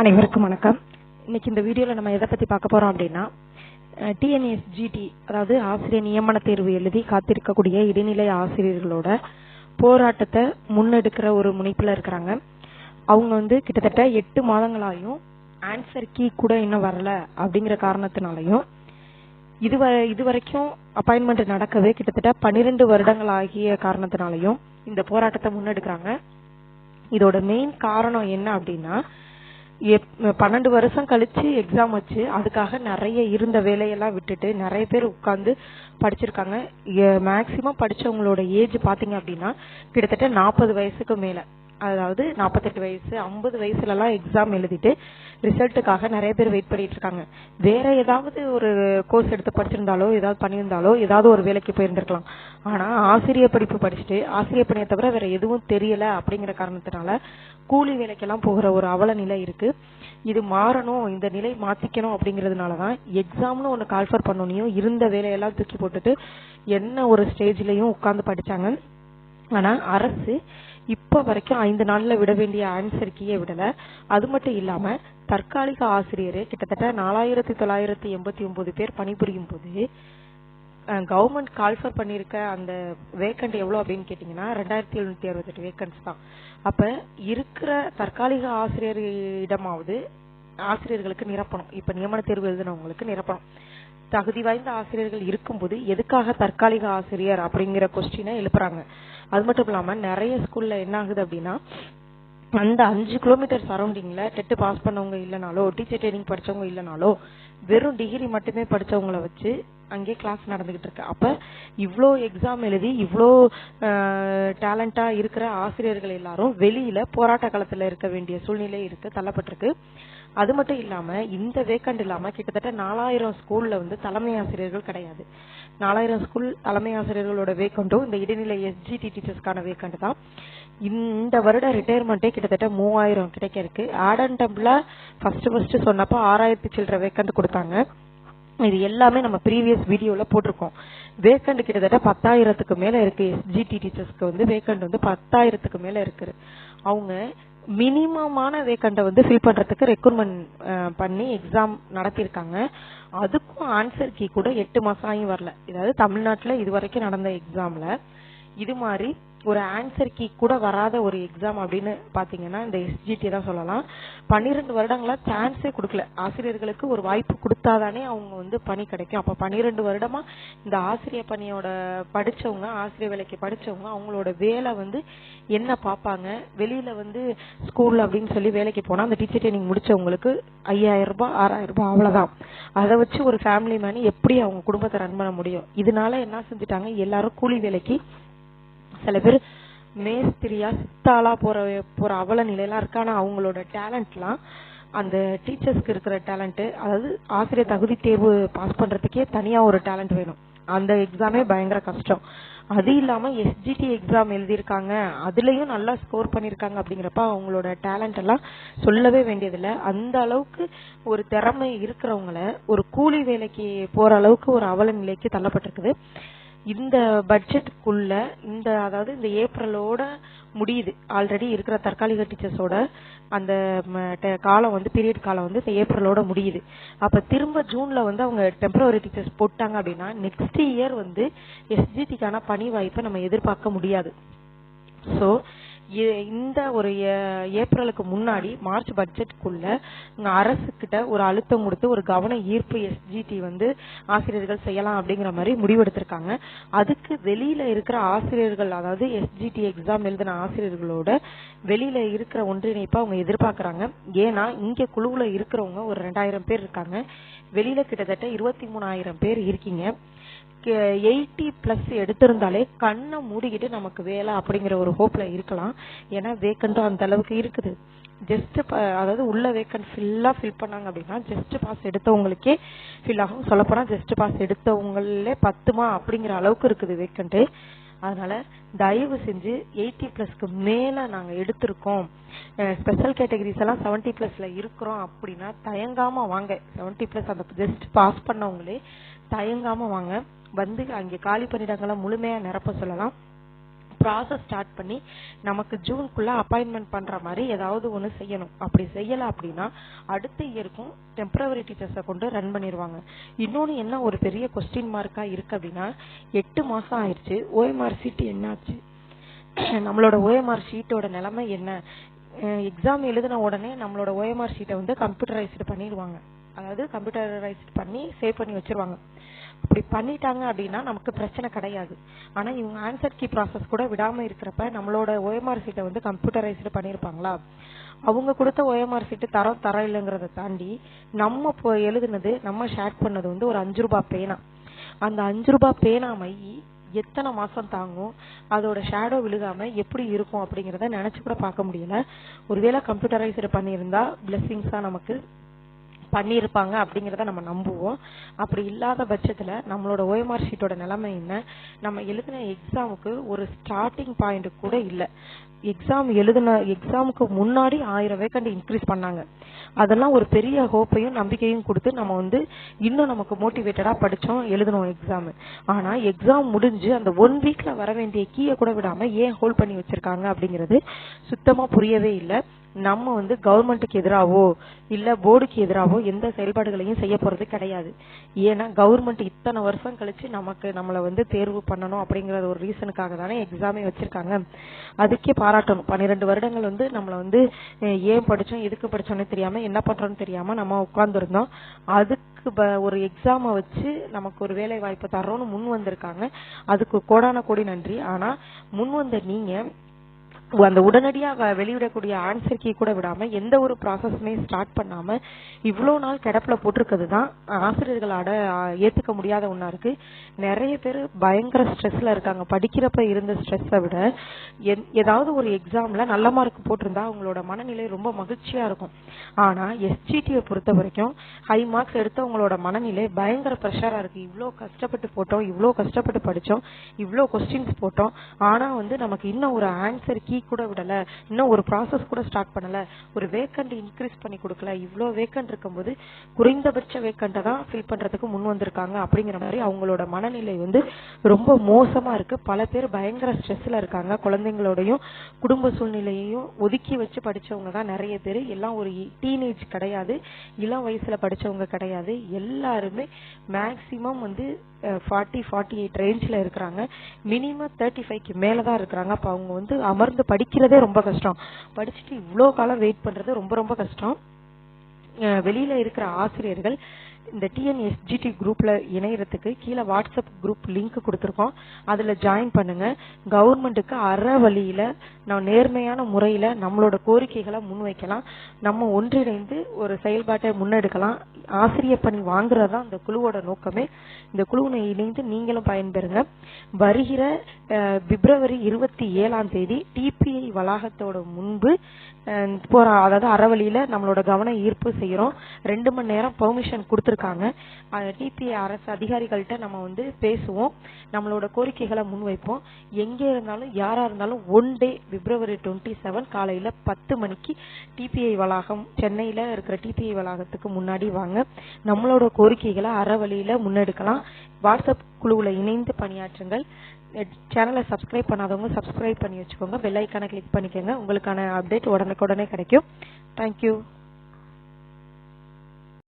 அனைவருக்கும் வணக்கம். இன்னைக்கு இந்த வீடியோல நம்ம எதை பத்தி பார்க்க போறோம் அப்படின்னா டிஎன்எஸ்ஜிடி அதாவது ஆசிரியர் நியமன தேர்வு எழுதி காத்திருக்கக்கூடிய இடைநிலை ஆசிரியர்களோட போராட்டத்தை முன்னெடுக்கிற ஒரு முனைப்புல இருக்கிறாங்க. அவங்க வந்து கிட்டத்தட்ட எட்டு மாதங்களாயும் ஆன்சர் கீ கூட இன்னும் வரல அப்படிங்கிற காரணத்தினாலையும் இதுவ இதுவரைக்கும் அப்பாயின்மெண்ட் நடக்கவே கிட்டத்தட்ட பன்னிரெண்டு வருடங்கள் ஆகிய காரணத்தினாலையும் இந்த போராட்டத்தை முன்னெடுக்கிறாங்க. இதோட மெயின் காரணம் என்ன அப்படின்னா பன்னெண்டு வருஷம் கழிச்சு எக்ஸாம் வச்சு அதுக்காக நிறைய இருந்த வேலையெல்லாம் விட்டுட்டு நிறைய பேர் உட்கார்ந்து படிச்சிருக்காங்க. மேக்சிமம் படிச்சவங்களோட ஏஜ் பாத்தீங்க அப்படின்னா கிட்டத்தட்ட நாற்பது வயசுக்கு மேல. அதாவது நாற்பத்தெட்டு வயசு ஐம்பது வயசுல எல்லாம் எக்ஸாம் எழுதிட்டு ரிசல்ட்டுக்காக நிறைய பேர் வெயிட் பண்ணிட்டு இருக்காங்க. வேற ஏதாவது ஒரு கோர்ஸ் எடுத்து படிச்சிருந்தாலோ ஏதாவது பண்ணியிருந்தாலோ ஏதாவது ஒரு வேலைக்கு போயிருந்திருக்கலாம். ஆனா ஆசிரியர் படிப்பு படிச்சுட்டு ஆசிரியர் பணியை தவிர வேற எதுவும் தெரியல அப்படிங்கிற காரணத்தினால கூலி வேலைக்கெல்லாம் போகிற ஒரு அவல நிலை இருக்கு. இது மாறணும் இந்த நிலை மாத்திக்கணும் அப்படிங்கிறதுனாலதான் எக்ஸாம்னு ஒண்ணு கால்ஃபர் பண்ணோனையும் இருந்த வேலையெல்லாம் தூக்கி போட்டுட்டு என்ன ஒரு ஸ்டேஜ்லயும் உட்கார்ந்து படிச்சாங்க. ஆனா அரசு இப்ப வரைக்கும் ஐந்து நாள்ல விட வேண்டிய ஆன்சர் கீயை விடல. அது மட்டும் இல்லாம தற்காலிக ஆசிரியர் கிட்டத்தட்ட நாலாயிரத்தி தொள்ளாயிரத்தி எண்பத்தி ஒன்பது பேர் பணிபுரியும் போது கவர்மெண்ட் கால்ஃபர் பண்ணிருக்க அந்த வேக்கண்ட் எவ்வளவு அப்படின்னு கேட்டிங்கன்னா ரெண்டாயிரத்தி எழுநூத்தி அறுபத்தெட்டு வேக்கன்ஸ் தான். அப்ப இருக்கிற தற்காலிக ஆசிரியரிடமாவது ஆசிரியர்களுக்கு நிரப்பணும். இப்ப நியமன தேர்வு எழுதினவங்களுக்கு நிரப்பணும். தகுதி வாய்ந்த ஆசிரியர்கள் இருக்கும்போது எதுக்காக தற்காலிக ஆசிரியர் அப்படிங்கிற கொஸ்டினை எழுப்புறாங்க. அது மட்டும் இல்லாம நிறைய ஸ்கூல்ல என்ன ஆகுது அப்படின்னா அந்த அஞ்சு கிலோமீட்டர் சரௌண்டிங்ல டெட்டு பாஸ் பண்ணவங்க இல்லைனாலோ டீச்சர் ட்ரைனிங் படிச்சவங்க இல்லைனாலோ வெறும் டிகிரி மட்டுமே படிச்சவங்கள வச்சு அங்கே கிளாஸ் நடந்துகிட்டு இருக்கு. அப்ப இவ்வளோ எக்ஸாம் எழுதி இவ்வளோ டேலண்டா இருக்கிற ஆசிரியர்கள் எல்லாரும் வெளியில போராட்ட களத்துல இருக்க வேண்டிய சூழ்நிலை இருக்கு தள்ளப்பட்டிருக்கு. அது மட்டும் இல்லாம இந்த வேக்கண்ட் இல்லாம கிட்டத்தட்ட நாலாயிரம் ஸ்கூல்ல வந்து தலைமை ஆசிரியர்கள் கிடையாது. நாலாயிரம் ஸ்கூல் தலைமை ஆசிரியர்களோட வேக்கண்டும் இந்த இடைநிலை எஸ்ஜிடி டீச்சர்ஸ்க்கான வேக்கண்ட் தான். இந்த வருட ரிட்டையர்மெண்ட்டே கிட்டத்தட்ட மூவாயிரம் கிடைக்க இருக்கு ஆடன்டம்ல ஃபர்ஸ்ட் ஃபர்ஸ்ட் சொன்னப்போ ஆறாயிரத்தி சில்லற வேக்கண்ட் கொடுத்தாங்க. இது எல்லாமே நம்ம ப்ரீவியஸ் வீடியோல போட்டிருக்கோம். வேக்கண்ட் கிட்டத்தட்ட பத்தாயிரத்துக்கு மேல இருக்கு எஸ்ஜிடி டீச்சர்ஸ்க்கு வந்து. வேக்கண்ட் வந்து பத்தாயிரத்துக்கு மேல இருக்கு அவங்க மினிமமான வேக்கண்ட வந்து ஃபில் பண்றதுக்கு ரெக்ரூட்மெண்ட் பண்ணி எக்ஸாம் நடத்தியிருக்காங்க. அதுக்கும் ஆன்சர் கீ கூட எட்டு மாசம் ஆகியும் வரல. இதாவது தமிழ்நாட்டுல இது வரைக்கும் நடந்த எக்ஸாம்ல இது மாதிரி ஒரு ஆன்சர் கீ கூட வராத ஒரு எக்ஸாம் அப்படின்னு பாத்தீங்கன்னா இந்த எஸ்ஜிடி தான் சொல்லலாம். பன்னிரெண்டு வருடங்களா சான்ஸே கொடுக்கல. ஆசிரியர்களுக்கு ஒரு வாய்ப்பு கொடுத்தாதானே அவங்க வந்து பணி கிடைக்கும். அப்ப பன்னிரெண்டு வருடமா இந்த ஆசிரியர் பணியோட படிச்சவங்க ஆசிரியர் வேலைக்கு படிச்சவங்க அவங்களோட வேலை வந்து என்ன பார்ப்பாங்க? வெளியில வந்து ஸ்கூல் அப்படின்னு சொல்லி வேலைக்கு போனா அந்த டீச்சர் ட்ரைனிங் முடிச்சவங்களுக்கு ஐயாயிரம் ரூபாய் ஆறாயிரம் ரூபாய் அவ்வளவுதான். அதை வச்சு ஒரு ஃபேமிலி மேனி எப்படி அவங்க குடும்பத்தை ரன் பண்ண முடியும்? இதனால என்ன செஞ்சுட்டாங்க? எல்லாரும் கூலி வேலைக்கு சில பேர் மேஸ்திரியா சித்தாளா போற போற அவல நிலையெல்லாம் இருக்கு ஆனா அவங்களோட டேலண்ட்லாம் அந்த டீச்சர்ஸ்க்கு இருக்கிற டேலண்ட் அதாவது ஆசிரியர் தகுதி தேர்வு பாஸ் பண்றதுக்கே தனியா ஒரு டேலண்ட் வேணும். அந்த எக்ஸாமே பயங்கர கஷ்டம். அது இல்லாம எஸ்ஜிடி எக்ஸாம் எழுதியிருக்காங்க. அதுலயும் நல்லா ஸ்கோர் பண்ணிருக்காங்க அப்படிங்கிறப்ப அவங்களோட டேலண்ட் எல்லாம் சொல்லவே வேண்டியதில்ல. அந்த அளவுக்கு ஒரு திறமை இருக்கிறவங்கள ஒரு கூலி வேலைக்கு போற அளவுக்கு ஒரு அவல நிலைக்கு தள்ளப்பட்டிருக்குது. இந்த பட்ஜெட்டுக்குள்ள இந்த அதாவது இந்த ஏப்ரலோட முடியுது. ஆல்ரெடி இருக்கிற தற்காலிக டீச்சர்ஸோட அந்த ம, காலம் வந்து பீரியட் காலம் வந்து இந்த ஏப்ரலோட முடியுது. அப்ப திரும்ப ஜூன்ல வந்து அவங்க டெம்பரவரி டீச்சர்ஸ் போட்டாங்க அப்படின்னா நெக்ஸ்ட் இயர் வந்து எஸ்ஜிடிக்கான பணி வாய்ப்பை நம்ம எதிர்பார்க்க முடியாது. சோ இந்த ஒரு ஏ- ஏப்ரலுக்கு முன்னாடி மார்ச் பட்ஜெட்டுக்குள்ள இங்க அரசு கிட்ட ஒரு அழுத்தம் கொடுத்து ஒரு கவன ஈர்ப்பு எஸ்ஜிடி வந்து ஆசிரியர்கள் செய்யலாம் அப்படிங்கிற மாதிரி முடிவெடுத்திருக்காங்க. அதுக்கு வெளியில இருக்கிற ஆசிரியர்கள் அதாவது எஸ்ஜிடி எக்ஸாம் எழுதின ஆசிரியர்களோட வெளியில இருக்கிற ஒன்றிணைப்பை அவங்க எதிர்பார்க்கறாங்க. ஏன்னா இங்க குழுவுல இருக்கிறவங்க ஒரு ரெண்டாயிரம் பேர் இருக்காங்க. வெளியில கிட்டத்தட்ட இருபத்தி மூணாயிரம் பேர் இருக்கீங்க. எயிட்டி பிளஸ் எடுத்திருந்தாலே கண்ணை மூடிக்கிட்டு நமக்கு வேலை அப்படிங்கிற ஒரு ஹோப்பில் இருக்கலாம். ஏன்னா வேக்கண்டும் அந்த அளவுக்கு இருக்குது. ஜஸ்ட் அதாவது உள்ள வேக்கன்ட் ஃபுல்லாக ஃபில் பண்ணாங்க அப்படின்னா ஜஸ்ட் பாஸ் எடுத்தவங்களுக்கே ஃபில் ஆகும். சொல்லப்போனால் ஜஸ்ட் பாஸ் எடுத்தவங்களே பத்துமா அப்படிங்கிற அளவுக்கு இருக்குது வேக்கண்ட்டு அதனால தயவு செஞ்சு எயிட்டி பிளஸ்க்கு மேல நாங்க எடுத்திருக்கோம். ஸ்பெஷல் கேட்டகரிஸ் எல்லாம் செவன்டி பிளஸ்ல இருக்கிறோம் அப்படின்னா தயங்காம வாங்க. செவன்டி பிளஸ் அந்த ஜஸ்ட் பாஸ் பண்ணவங்களே தயங்காம வாங்க. வந்து அங்கே காலி பணியிடங்களை முழுமையா நிரப்ப சொல்லலாம். ப்ராசஸ் ஸ்டார்ட் பண்ணி நமக்கு ஜூன்குள்ள அப்பாயின்மெண்ட் பண்ற மாதிரி ஏதாவது ஒன்று செய்யணும். அப்படி செய்யல அப்படின்னா அடுத்த இயருக்கும் டெம்பரவரி டீச்சர்ஸை கொண்டு ரன் பண்ணிடுவாங்க இன்னொன்று என்ன ஒரு பெரிய கொஸ்டின் மார்க்கா இருக்கு அப்படின்னா எட்டு மாசம் ஆயிடுச்சு. ஓஎம்ஆர் சீட்டு என்னாச்சு? நம்மளோட ஓஎம்ஆர் ஷீட்டோட நிலைமை என்ன? எக்ஸாம் எழுதின உடனே நம்மளோட ஓஎம்ஆர் ஷீட்டை வந்து கம்ப்யூட்டரைஸ்டு பண்ணிடுவாங்க. அதாவது கம்ப்யூட்டரைஸ்டு பண்ணி சேவ் பண்ணி வச்சிருவாங்க. அப்படி பண்ணிட்டாங்க அப்படின்னா நமக்கு பிரச்சனை கிடையாது. ஆனா இவங்க ஆன்சர் கீ ப்ராசஸ் கூட விடாம இருக்கிறப்ப நம்மளோட ஓஎம்ஆர் சீட்டை வந்து கம்ப்யூட்டரைஸ்டு பண்ணிருப்பாங்களா? அவங்க கொடுத்த ஓஎம்ஆர் சீட்டு தரம் தரம் இல்லைங்கிறத தாண்டி நம்ம இப்போ எழுதுனது நம்ம ஷேர் பண்ணது வந்து ஒரு அஞ்சு ரூபாய் பேனா. அந்த அஞ்சு ரூபாய் பேனா மை எத்தனை மாசம் தாங்கும்? அதோட ஷேடோ விழுகாம எப்படி இருக்கும் அப்படிங்கறத நினைச்சு கூட பார்க்க முடியல. ஒருவேளை கம்ப்யூட்டரைஸ்டு பண்ணியிருந்தா பிளெஸிங்ஸா நமக்கு பண்ணியிருப்பாங்க அப்படிங்கிறத நம்ம நம்புவோம். அப்படி இல்லாத பட்சத்தில் நம்மளோட ஓஎம்ஆர் ஷீட்டோட நிலைமை என்ன? நம்ம எழுதின எக்ஸாமுக்கு ஒரு ஸ்டார்டிங் பாயிண்ட் கூட இல்லை. எக்ஸாம் எழுதின எக்ஸாமுக்கு முன்னாடி ஆயிரம் வேக்கண்ட் இன்க்ரீஸ் பண்ணாங்க. அதெல்லாம் ஒரு பெரிய ஹோப்பையும் நம்பிக்கையும் கொடுத்து நம்ம வந்து இன்னும் நமக்கு மோட்டிவேட்டடா படிச்சோம் எழுதணும் எக்ஸாம் ஆனா எக்ஸாம் முடிஞ்சு அந்த ஒன் வீக்ல வர வேண்டிய கீயை கூட விடாம ஏன் ஹோல்ட் பண்ணி வச்சிருக்காங்க அப்படிங்கிறது சுத்தமா புரியவே இல்லை. நம்ம வந்து கவர்மெண்ட்டுக்கு எதிராகவோ இல்ல போர்டுக்கு எதிராகவோ எந்த செயல்பாடுகளையும் செய்ய போறது கிடையாது. ஏன்னா கவர்மெண்ட் இத்தனை வருஷம் கழிச்சு நமக்கு நம்மள வந்து தேர்வு பண்ணணும் அப்படிங்கிற ஒரு ரீசனுக்காக தானே எக்ஸாமே வச்சிருக்காங்க. அதுக்கே பாராட்டணும். பன்னிரெண்டு வருடங்கள் வந்து நம்மள வந்து ஏன் படிச்சோம் எதுக்கு படிச்சோம்னு தெரியாம என்ன பண்றோம்னு தெரியாம நம்ம உட்கார்ந்துருந்தோம். அதுக்கு ப- ஒரு எக்ஸாமை வச்சு நமக்கு ஒரு வேலை வாய்ப்பு தர்றோம்னு முன் வந்திருக்காங்க. அதுக்கு கோடான கோடி நன்றி. ஆனா முன் வந்த நீங்க அந்த உடனடியாக வெளியிடக்கூடிய ஆன்சர் கீ கூட விடாம எந்த ஒரு ப்ராசஸுமே ஸ்டார்ட் பண்ணாம இவ்வளோ நாள் கிடப்பில் போட்டிருக்கிறது தான். ஆசிரியர்களாட ஏற்றுக்க ஏத்துக்க முடியாத ஒன்றா இருக்கு. நிறைய பேர் பயங்கர ஸ்ட்ரெஸ்ல இருக்காங்க. படிக்கிறப்ப இருந்த ஸ்ட்ரெஸ்ஸை விட என்- ஏதாவது ஒரு எக்ஸாம்ல நல்ல மார்க் போட்டிருந்தா அவங்களோட மனநிலை ரொம்ப மகிழ்ச்சியா இருக்கும். ஆனா எஸ்ஜிடியை பொறுத்த வரைக்கும் ஹை மார்க்ஸ் எடுத்தவங்களோட மனநிலை பயங்கர ப்ரெஷரா இருக்கு. இவ்வளோ கஷ்டப்பட்டு போட்டோம் இவ்வளோ கஷ்டப்பட்டு படிச்சோம் இவ்வளோ கொஸ்டின்ஸ் போட்டோம். ஆனா வந்து நமக்கு இன்னும் ஒரு ஆன்சர் கீ கூட விடல. இன்னும் ஒரு ப்ராசஸ் கூட ஸ்டார்ட் பண்ணல. ஒரு வேக்கண்ட் இன்க்ரீஸ் பண்ணி கொடுக்கல. இவ்ளோ வேக்கண்ட் இருக்கும்போது குறைந்தபட்ச வேக்கண்ட்டை தான் ஃபில் பண்றதுக்கு முன் வந்திருக்காங்க அப்படிங்கிற மாதிரி அவங்களோட மனநிலை வந்து ரொம்ப மோசமா இருக்கு. பல பேர் பயங்கர ஸ்ட்ரெஸ்ல இருக்காங்க. குழந்தைங்களோடையும் குடும்ப சூழ்நிலையையும் ஒதுக்கி வச்சு படிச்சவங்க தான் நிறைய பேர். எல்லாம் ஒரு டீனேஜ் கிடையாது. இளம் வயசுல படிச்சவங்க கிடையாது. எல்லாருமே மேக்சிமம் வந்து ஃபார்ட்டி ஃபார்ட்டி எயிட் ரேஞ்சில் இருக்கிறாங்க. மினிமம் தேர்ட்டி ஃபைவ்க்கு மேலே தான் இருக்கிறாங்க. அப்போ அவங்க வந்து அமர்ந்து படிக்கிறதே ரொம்ப கஷ்டம். படிச்சுட்டு இவ்வளோ காலம் வெயிட் பண்றது ரொம்ப ரொம்ப கஷ்டம். அஹ் வெளியில இருக்கிற ஆசிரியர்கள் இந்த டிஎன்எஸ்ஜிடி குரூப்ல இணையறதுக்கு கீழே வாட்ஸ்அப் குரூப் லிங்க் கொடுத்துருக்கோம். அதுல ஜாயின் பண்ணுங்க. கவர்மெண்ட்டுக்கு அற வழியில நான் நேர்மையான முறையில நம்மளோட கோரிக்கைகளை முன்வைக்கலாம். நம்ம ஒன்றிணைந்து ஒரு செயல்பாட்டை முன்னெடுக்கலாம். ஆசிரியர் பணி வாங்குறதா இந்த குழுவோட நோக்கமே. இந்த குழுவினை இணைந்து நீங்களும் பயன்பெறுங்க. வருகிற பிப்ரவரி இருபத்தி ஏழாம் தேதி டிபிஐ வளாகத்தோட முன்பு போற அதாவது அறவழியில நம்மளோட கவன ஈர்ப்பு செய்யறோம். ரெண்டு மணி நேரம் பெர்மிஷன் கொடுத்துருக்காங்க. டிபிஐ அரசு அதிகாரிகள்கிட்ட நம்ம வந்து பேசுவோம். நம்மளோட கோரிக்கைகளை முன்வைப்போம். எங்கே இருந்தாலும் யாராக இருந்தாலும் one day February twenty seven காலையில் பத்து மணிக்கு டிபிஐ வளாகம் சென்னையில் இருக்கிற டிபிஐ வளாகத்துக்கு முன்னாடி வாங்க. நம்மளோட கோரிக்கைகளை அறவழியில் முன்னெடுக்கலாம். வாட்ஸ்அப் குழுவில் இணைந்து பணியாற்றுங்கள். சேனலை சப்ஸ்கிரைப் பண்ணாதவங்க சப்ஸ்கிரைப் பண்ணி வச்சுக்கோங்க. பெல் ஐக்கானை கிளிக் பண்ணிக்கோங்க. உங்களுக்கான அப்டேட் உடனுக்குடனே கிடைக்கும். தேங்க்யூ